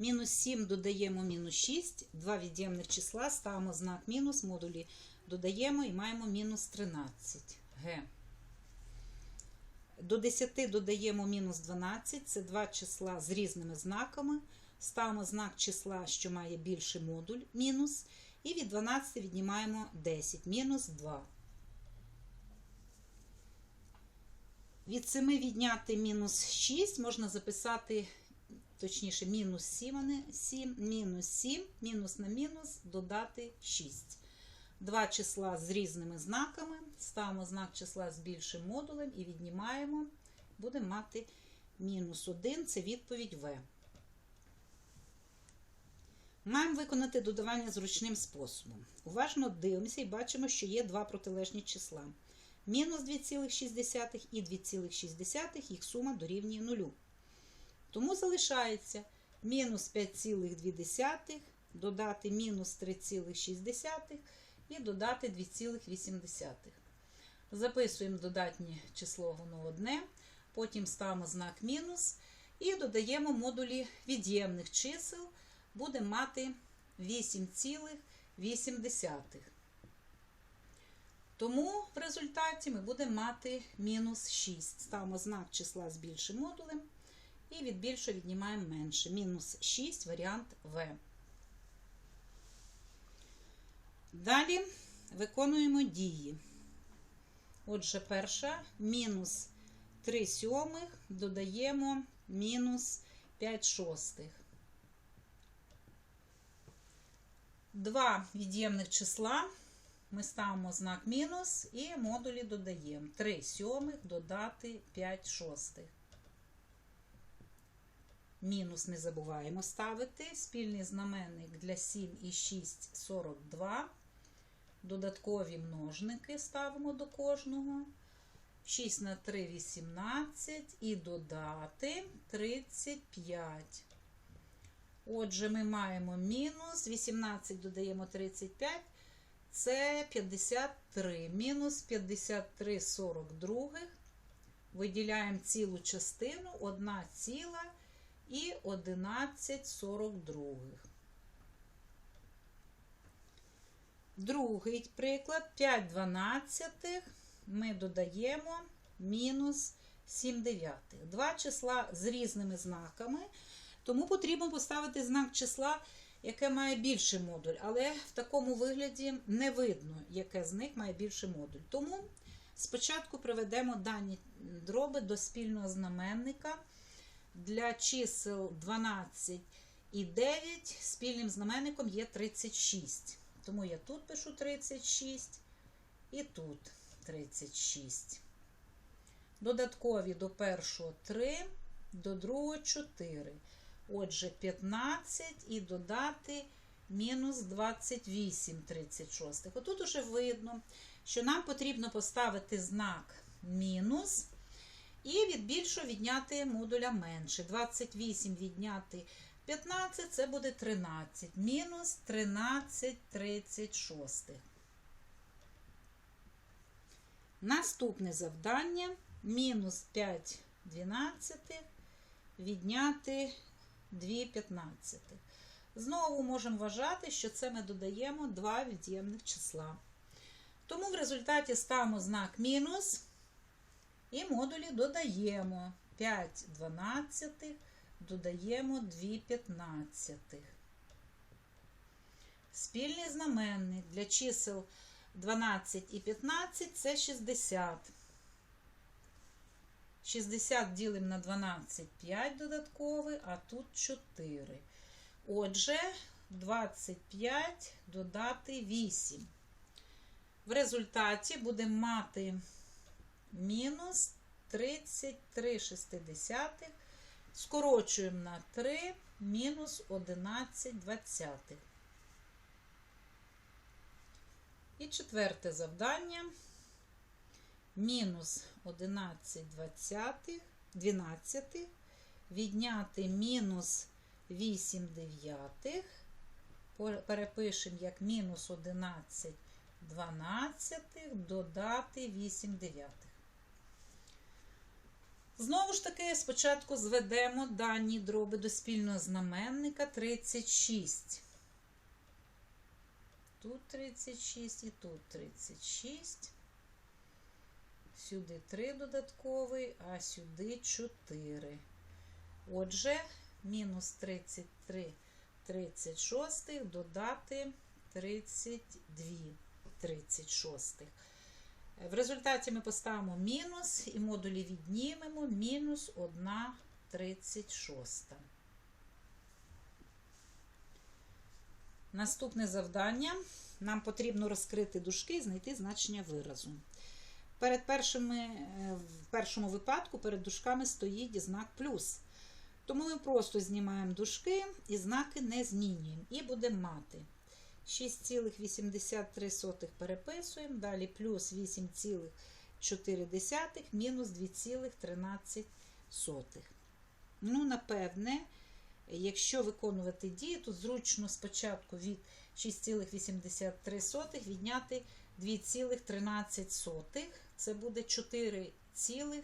Мінус 7 додаємо мінус 6, два від'ємних числа, ставимо знак мінус, модулі додаємо і маємо мінус 13. Г. До 10 додаємо мінус 12, це два числа з різними знаками. Ставимо знак числа, що має більший модуль, мінус. І від 12 віднімаємо 10, мінус 2. Від 7 відняти мінус 6 можна записати, точніше, мінус 7, а не 7, мінус 7, мінус на мінус, додати 6. Два числа з різними знаками. Ставимо знак числа з більшим модулем і віднімаємо. Будемо мати мінус 1, це відповідь В. Маємо виконати додавання зручним способом. Уважно дивимося і бачимо, що є два протилежні числа. Мінус 2,6 і 2,6, їх сума дорівнює 0. Тому залишається мінус 5,2, додати мінус 3,6 і додати 2,8. Записуємо додатнє число воно одне, потім ставимо знак мінус і додаємо модулі від'ємних чисел, будемо мати 8,8. Тому в результаті ми будемо мати мінус 6. Ставимо знак числа з більшим модулем і від більшого віднімаємо менше. Мінус 6 варіант В. Далі виконуємо дії. Отже, перша мінус 3 сьомих додаємо мінус 5 шостих. Два від'ємних числа. Ми ставимо знак мінус і модулі додаємо 3 сьомих додати 5 шостих. Мінус не забуваємо ставити. Спільний знаменник для 7 і 6 42. Додаткові множники ставимо до кожного. 6 на 3 18 і додати 35. Отже, ми маємо мінус 18 додаємо 35. Це 53. Мінус 53 42. Виділяємо цілу частину 1 ціла і 11 42. Другий приклад 5 дванадцятих ми додаємо мінус 7 дев'ятих. Два числа з різними знаками, тому потрібно поставити знак числа, яке має більший модуль, але в такому вигляді не видно, яке з них має більший модуль. Тому спочатку приведемо дані дроби до спільного знаменника. Для чисел 12 і 9 спільним знаменником є 36. Тому я тут пишу 36 і тут 36. Додаткові до першого 3, до другого 4. Отже, 15 і додати мінус 28 36. Отут уже видно, що нам потрібно поставити знак мінус. І від більшого відняти модуля менше. 28 відняти 15 це буде 13. Мінус 13 36. Наступне завдання. Мінус 5 12 відняти 2 15. Знову можемо вважати, що це ми додаємо два від'ємних числа. Тому в результаті ставимо знак мінус. І модулі додаємо 5 дванадцятих, додаємо 2 п'ятнадцятих. Спільний знаменник для чисел 12 і 15 це 60. 60 ділимо на 12 5 додатковий, а тут 4. Отже, 25 додати 8. В результаті будемо мати мінус 33 шестидесятих. Скорочуємо на 3 мінус 11 двадцятих. І четверте завдання. Мінус 11 двадцятих, 12 відняти мінус 8 дев'ятих. Перепишемо як мінус 11 дванадцятих додати 8 дев'ятих. Знову ж таки, спочатку зведемо дані дроби до спільного знаменника 36. Тут 36 і тут 36. Сюди 3 додатковий, а сюди 4. Отже, мінус 33 36 додати 32 36. В результаті ми поставимо мінус і модулі віднімемо мінус 1 36. Наступне завдання. Нам потрібно розкрити дужки і знайти значення виразу. Перед першими, е, в першому випадку перед дужками стоїть знак плюс. Тому ми просто знімаємо дужки і знаки не змінюємо. І будемо мати 6,83 переписуємо, далі плюс 8,4 мінус 2,13. Ну, напевне, якщо виконувати дії, то зручно спочатку від 6,83 відняти 2,13. Це буде 4,7.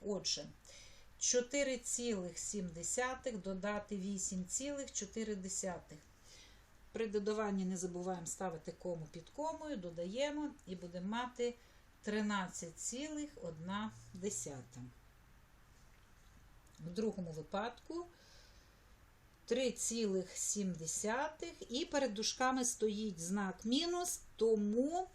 Отже, 4,7 додати 8,4. При додаванні не забуваємо ставити кому під комою, додаємо і будемо мати 13,1. В другому випадку 3,7 і перед дужками стоїть знак мінус, тому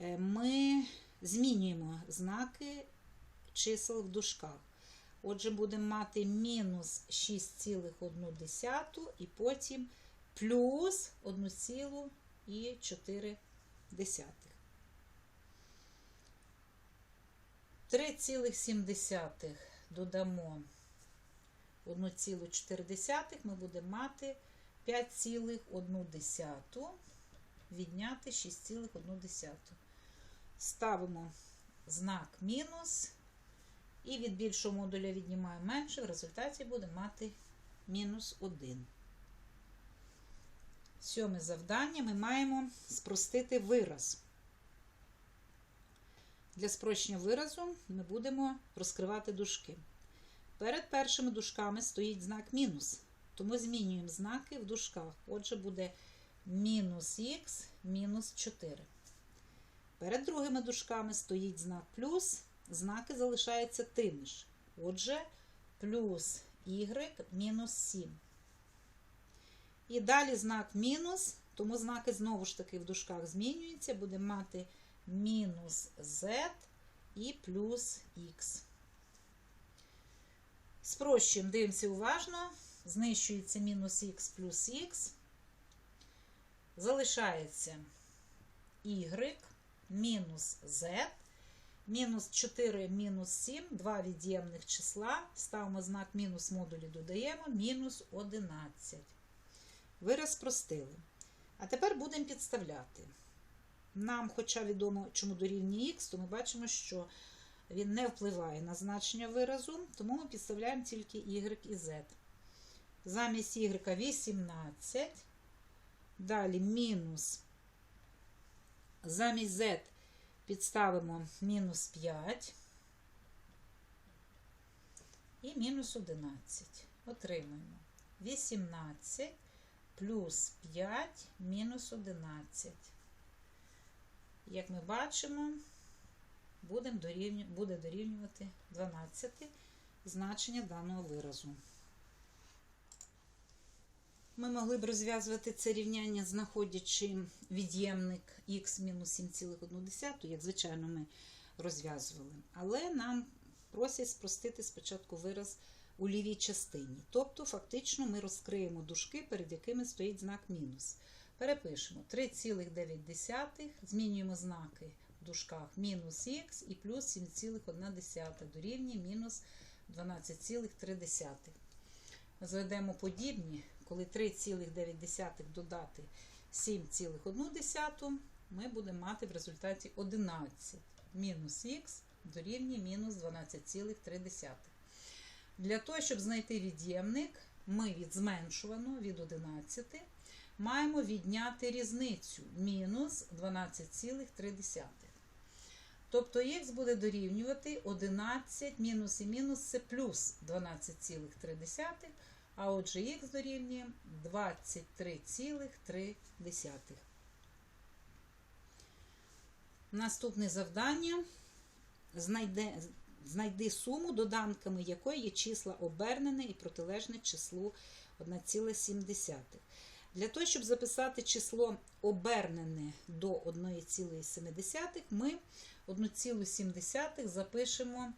е, ми змінюємо знаки чисел в дужках. Отже, будемо мати мінус 6,1 і потім плюс 1,4. 3,7 додамо 1,4, ми будемо мати 5,1 відняти 6,1. Ставимо знак мінус. І від більшого модуля віднімаємо менше, в результаті будемо мати мінус 1. Сьоме завдання ми маємо спростити вираз. Для спрощення виразу ми будемо розкривати дужки. Перед першими дужками стоїть знак мінус, тому змінюємо знаки в дужках. Отже, буде мінус х мінус 4. Перед другими дужками стоїть знак плюс, знаки залишаються тими ж. Отже, плюс y мінус 7. І далі знак мінус, тому знаки знову ж таки в дужках змінюються, будемо мати мінус z і плюс х. Спрощуємо, дивимося уважно. Знищується мінус х плюс х. Залишається y мінус z. Мінус 4 мінус 7, два від'ємних числа. Ставимо знак мінус модулі, додаємо мінус 11. Вираз спростили. А тепер будемо підставляти. Нам, хоча відомо, чому дорівнює х, то ми бачимо, що він не впливає на значення виразу, тому ми підставляємо тільки y і z. Замість y 18. Далі мінус. Замість z підставимо мінус 5 і мінус 11. Отримуємо 18 плюс 5 мінус 11. Як ми бачимо, буде дорівнювати 12 значення даного виразу. Ми могли б розв'язувати це рівняння, знаходячи від'ємник х-7,1, як звичайно ми розв'язували. Але нам просять спростити спочатку вираз у лівій частині. Тобто, фактично, ми розкриємо дужки, перед якими стоїть знак мінус. Перепишемо 3,9, змінюємо знаки в дужках мінус х і плюс 7,1 дорівнює мінус 12,3. Зведемо подібні, коли 3,9 додати 7,1, ми будемо мати в результаті 11 мінус х дорівнює мінус 12,3. Для того, щоб знайти від'ємник, ми від зменшуваного від 11 маємо відняти різницю мінус 12,3. Тобто х буде дорівнювати 11 мінус і мінус це плюс 12,3, а отже х дорівнює 23,3. Наступне завдання. Знайде, знайди суму, доданками якої є числа обернене і протилежне числу 1,7. Для того, щоб записати число обернене до 1,7, ми 1,7 запишемо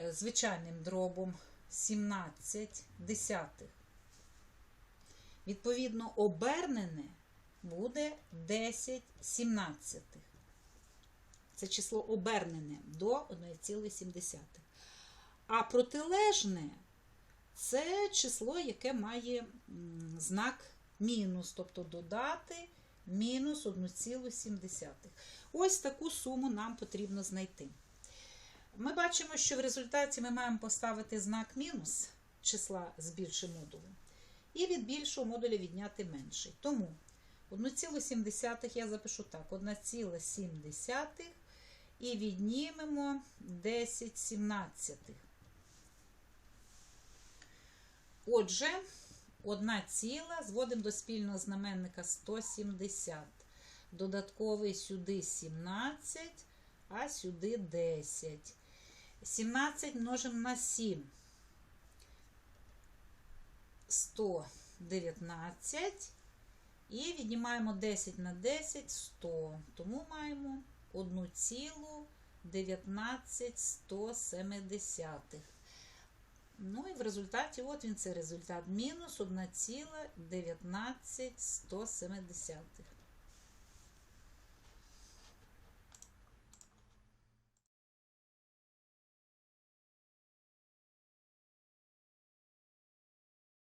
е, звичайним дробом 17 десятих. Відповідно, обернене буде 10 сімнадцятих. Це число обернене до 1,7. А протилежне це число, яке має знак мінус, тобто додати мінус 1,7. Ось таку суму нам потрібно знайти. Ми бачимо, що в результаті ми маємо поставити знак мінус числа з більшим модулем, і від більшого модуля відняти менший. Тому 1,7 я запишу так: 1,7 і віднімемо 10 сімнадцятих. Отже, одна ціла зводимо до спільного знаменника 170. Додатковий сюди 17, а сюди 10. 17 множимо на 7. 119. І віднімаємо 10 на 10 100. Тому маємо 1,1970. Ну і в результаті, от він це результат, мінус 1,1970.